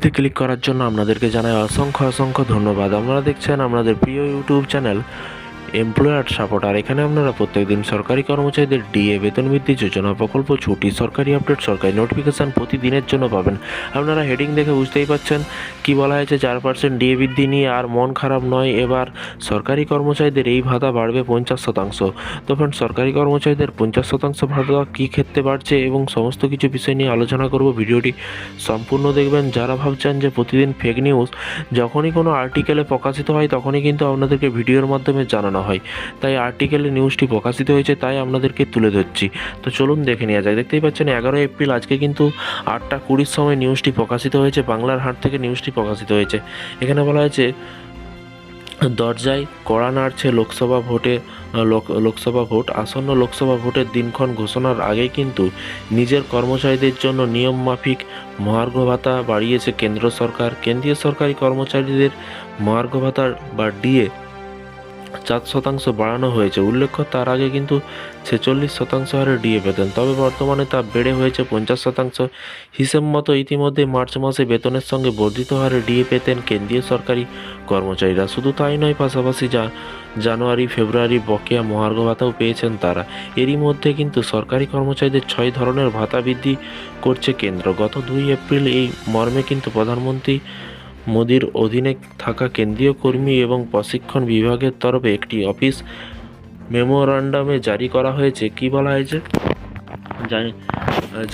তে ক্লিক করার জন্য আপনাদেরকে জানাই অসংখ্য অসংখ্য ধন্যবাদ। আপনারা দেখছেন আপনাদের প্রিয় ইউটিউব চ্যানেল এমপ্লয়ার সাপোর্ট, আর এখানে আপনারা প্রত্যেকদিন সরকারি কর্মচারীদের ডিএ, বেতন বৃদ্ধি, যোজনা প্রকল্প, ছুটি, সরকারি আপডেট, সরকারি নোটিফিকেশান প্রতিদিনের জন্য পাবেন। আপনারা হেডিং দেখে বুঝতেই পাচ্ছেন কি বলা হয়েছে, চার পার্সেন্ট ডিএ বৃদ্ধি নিয়ে আর মন খারাপ নয়। এবার সরকারি কর্মচারীদের এই ভাতা বাড়বে পঞ্চাশ শতাংশ। তো ফ্রেন্ড সরকারি কর্মচারীদের পঞ্চাশ শতাংশ ভাতা কী ক্ষেত্রে বাড়ছে এবং সমস্ত কিছু বিষয় নিয়ে আলোচনা করব ভিডিওটি সম্পূর্ণ দেখবেন। যারা ভাবছেন যে প্রতিদিন ফেক নিউজ যখনই কোনো আর্টিকেলে প্রকাশিত হয়, তখনই কিন্তু আপনাদেরকে ভিডিওর মাধ্যমে জানানো হয়। তাই আর্টিকেলে নিউজটি প্রকাশিত হয়েছে, তাই আপনাদেরকে তুলে ধরছি। তো চলুন দেখে নেওয়া যাক। দেখতেই পাচ্ছেন এগারো এপ্রিল আজকে কিন্তু আটটা কুড়ির সময় নিউজটি প্রকাশিত হয়েছে। বাংলার হাট থেকে নিউজটি প্রকাশিত হয়েছে। এখানে বলা হয়েছে, দরজায় কড়া নাড়ছে লোকসভা ভোটে, লোক, লোকসভা ভোট, আসন্ন লোকসভা ভোটের দিনক্ষণ ঘোষণার আগে কিন্তু নিজের কর্মচারীদের জন্য নিয়মমাফিক মহার্ঘ ভাতা বাড়িয়েছে কেন্দ্র সরকার। কেন্দ্রীয় সরকারি কর্মচারীদের মহার্ঘ ভাতা বা ডিএ চার শতাংশ বাড়ানো হয়েছে। উল্লেখ্য, তার আগে কিন্তু ছেচল্লিশ শতাংশ হারে ডিএ পেতেন তবে বর্তমানে তা বেড়ে হয়েছে পঞ্চাশ শতাংশ। হিসেব মতো ইতিমধ্যে মার্চ মাসে বেতনের সঙ্গে বর্ধিত হারে ডিএ পেতেন কেন্দ্রীয় সরকারি কর্মচারীরা। শুধু তাই নয়, পাশাপাশি যা জানুয়ারি, ফেব্রুয়ারি বকেয়া মহার্ঘ ভাতাও পেয়েছেন তারা। এরই মধ্যে কিন্তু সরকারি কর্মচারীদের ছয় ধরনের ভাতা বৃদ্ধি করছে কেন্দ্র। গত দুই এপ্রিল এই মর্মে কিন্তু প্রধানমন্ত্রী মোদির অধীনে থাকা কেন্দ্রীয় কর্মী এবং প্রশিক্ষণ বিভাগের তরফে একটি অফিস মেমোরান্ডামে জারি করা হয়েছে। কি বলা হয়েছে? জানি,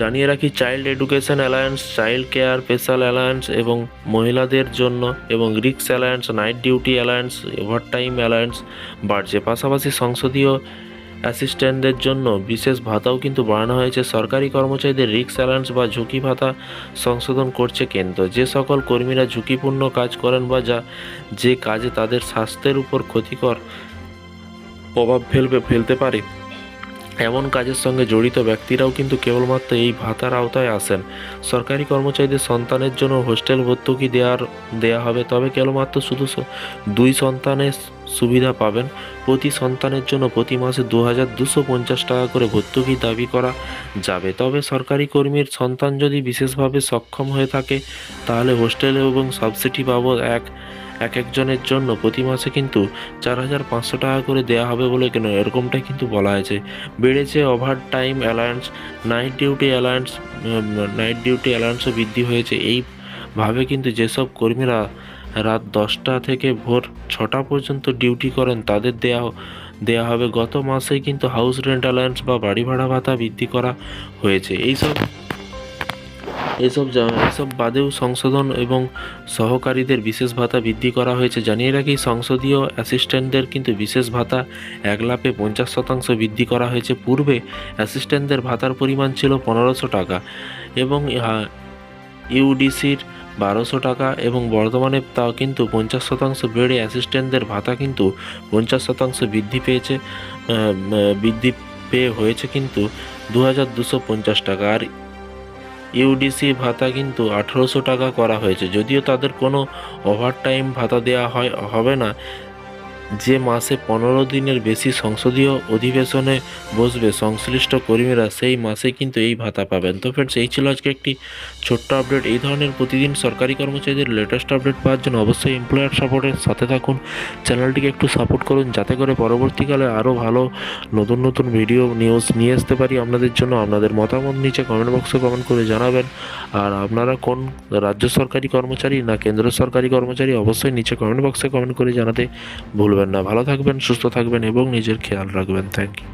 জানিয়ে রাখি, child education allowance, child care, special allowance এবং মহিলাদের জন্য এবং রিক্স allowance, night duty allowance, overtime allowance বাড়ছে। পাশাপাশি সংসদীয় অ্যাসিস্ট্যান্টদের জন্য বিশেষ ভাতাও কিন্তু বাড়ানো হয়েছে। সরকারি কর্মচারীদের রিক্স অ্যালায়েন্স বা ঝুঁকি ভাতা সংশোধন করছে কেন্দ্র। যে সকল কর্মীরা ঝুঁকিপূর্ণ কাজ করেন বা যা, যে কাজে তাদের স্বাস্থ্যের উপর ক্ষতিকর প্রভাব ফেলবে, ফেলতে পারে। এমন কাজের সঙ্গে জড়িত ব্যক্তিরাও কিন্তু কেবলমাত্র এই ভাতার আওতায় আসেন। সরকারি কর্মচারীদের সন্তানের জন্য হোস্টেল ভর্তুকি দেওয়ার দেওয়া হবে, তবে কেবলমাত্র শুধু দুই সন্তানের সুবিধা পাবেন। প্রতি সন্তানের জন্য প্রতি মাসে দু হাজার দুশো পঞ্চাশ টাকা করে ভর্তুকি দাবি করা যাবে। তবে সরকারি কর্মীর সন্তান যদি বিশেষভাবে সক্ষম হয়ে থাকে, তাহলে হোস্টেল এবং সাবসিডি বাবদ এক এক একজনের জন্য প্রতি মাসে কিন্তু চার হাজার পাঁচশো টাকা করে দেওয়া হবে বলে কেন এরকমটাই কিন্তু বলা হয়েছে। বেড়েছে overtime allowance night duty allowance night duty অ্যালায়েন্সও বৃদ্ধি হয়েছে। এইভাবে কিন্তু যেসব কর্মীরা রাত দশটা থেকে ভোর ছটা পর্যন্ত ডিউটি করেন, তাদের দেয়া দেয়া হবে। গত মাসে কিন্তু হাউস রেন্ট অ্যালায়েন্স বা বাড়ি ভাড়া ভাতা বৃদ্ধি করা হয়েছে। এইসব এসব এসব বাদেও সংশোধন এবং সহকারীদের বিশেষ ভাতা বৃদ্ধি করা হয়েছে। জানিয়ে রাখি, সংসদীয় অ্যাসিস্ট্যান্টদের কিন্তু বিশেষ ভাতা এক লাফে পঞ্চাশ শতাংশ বৃদ্ধি করা হয়েছে। পূর্বে অ্যাসিস্ট্যান্টদের ভাতার পরিমাণ ছিল পনেরোশো টাকা এবং ইউডিসির বারোশো টাকা এবং বর্তমানে তা কিন্তু পঞ্চাশ শতাংশ বেড়ে অ্যাসিস্ট্যান্টদের ভাতা কিন্তু পঞ্চাশ শতাংশ বৃদ্ধি পেয়েছে বৃদ্ধি পেয়ে হয়েছে কিন্তু দু হাজার দুশো পঞ্চাশ টাকা। আর ইউডিসি ভাতা কিন্তু আঠেরোশো টাকা করা হয়েছে। যদিও তাদের কোনো ওভারটাইম ভাতা দেওয়া হয়, হবে না। যে মাসে পনেরো দিনের বেশি সংসদীয় অধিবেশনে বসবে সংশ্লিষ্ট কর্মীরা, সেই মাসে কিন্তু এই ভাতা পাবেন। তো ফ্রেন্ডস এই ছিল আজকে একটি ছোট্ট আপডেট এই ধরনের প্রতিদিন সরকারি কর্মচারীদের লেটেস্ট আপডেট পাওয়ার জন্য অবশ্যই এমপ্লয়ার সাপোর্টের সাথে থাকুন। চ্যানেলটিকে একটু সাপোর্ট করুন, যাতে করে পরবর্তীকালে আরও ভালো নতুন নতুন ভিডিও নিউজ নিয়ে আসতে পারি আপনাদের জন্য। আপনাদের মতামত নিচে কমেন্ট বক্সে কমেন্ট করে জানাবেন। আর আপনারা কোন রাজ্য সরকারি কর্মচারী না কেন্দ্র সরকারি কর্মচারী, অবশ্যই নিচে কমেন্ট বক্সে কমেন্ট করে জানাতে ভুলবেন না। ভালো থাকবেন সুস্থ থাকবেন এবং নিজের খেয়াল রাখবেন। Thank you